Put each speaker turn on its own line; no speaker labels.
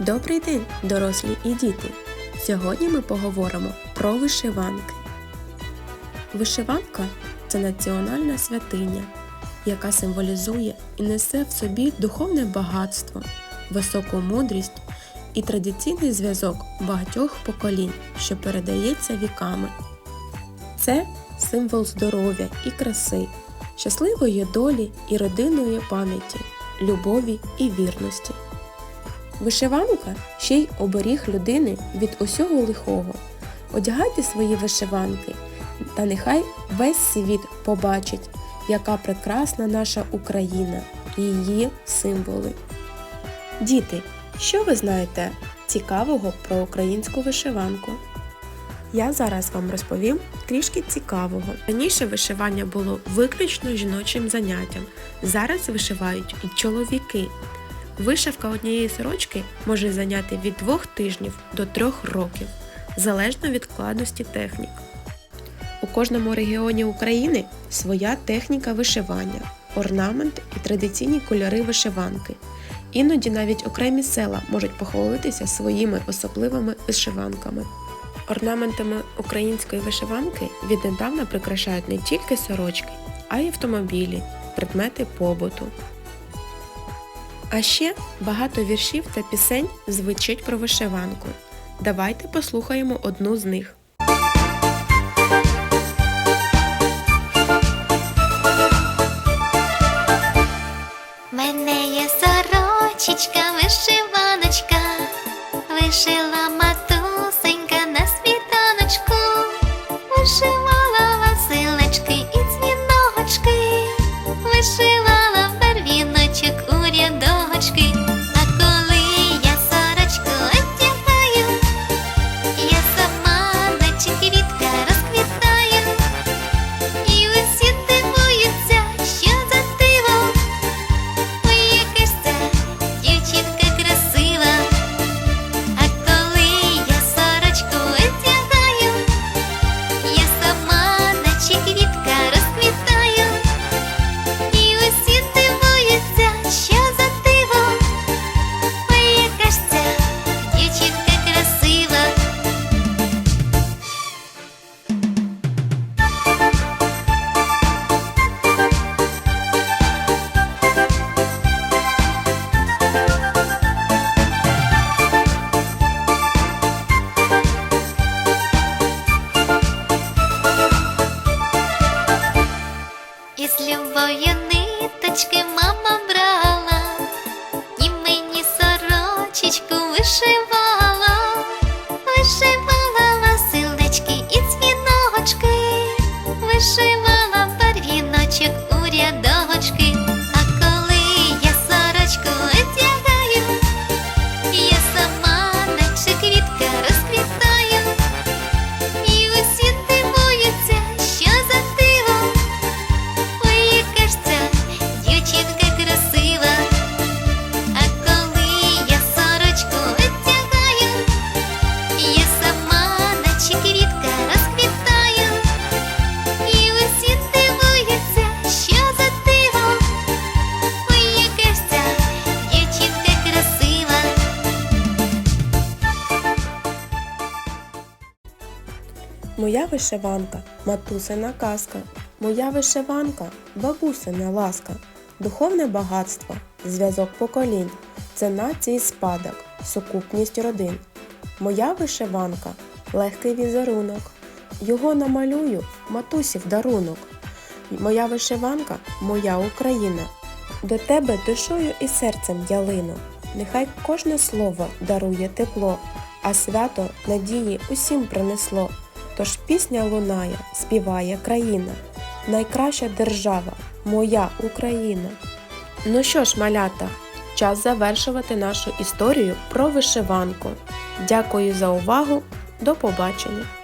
Добрий день, дорослі і діти! Сьогодні ми поговоримо про вишиванки. Вишиванка це національна святиня, яка символізує і несе в собі духовне багатство, високу мудрість і традиційний зв'язок багатьох поколінь, що передається віками. Це символ здоров'я і краси, щасливої долі і родинної пам'яті, любові і вірності. Вишиванка ще й оберіг людини від усього лихого. Одягайте свої вишиванки, та нехай весь світ побачить, яка прекрасна наша Україна і її символи. Діти, що ви знаєте цікавого про українську вишиванку? Я зараз вам розповім трішки цікавого. Раніше вишивання було виключно жіночим заняттям. Зараз вишивають і чоловіки. Вишивка однієї сорочки може зайняти від двох тижнів до трьох років, залежно від складності технік. У кожному регіоні України своя техніка вишивання, орнамент і традиційні кольори вишиванки. Іноді навіть окремі села можуть похвалитися своїми особливими вишиванками. Орнаментами української вишиванки віднедавна прикрашають не тільки сорочки, а й автомобілі, предмети побуту. А ще багато віршів та пісень звучить про вишиванку. Давайте послухаємо одну з них.
谁
Моя вишиванка матусина казка. Моя вишиванка бабусина ласка, духовне багатство, зв'язок поколінь, це нації спадок, сукупність родин. Моя вишиванка легкий візерунок. Його намалюю матусі в дарунок. Моя вишиванка моя Україна. До тебе душою і серцем ялину. Нехай кожне слово дарує тепло, а свято надії усім принесло. Тож пісня лунає, співає країна, найкраща держава, моя Україна. Ну що ж, малята, час завершувати нашу історію про вишиванку. Дякую за увагу, до побачення!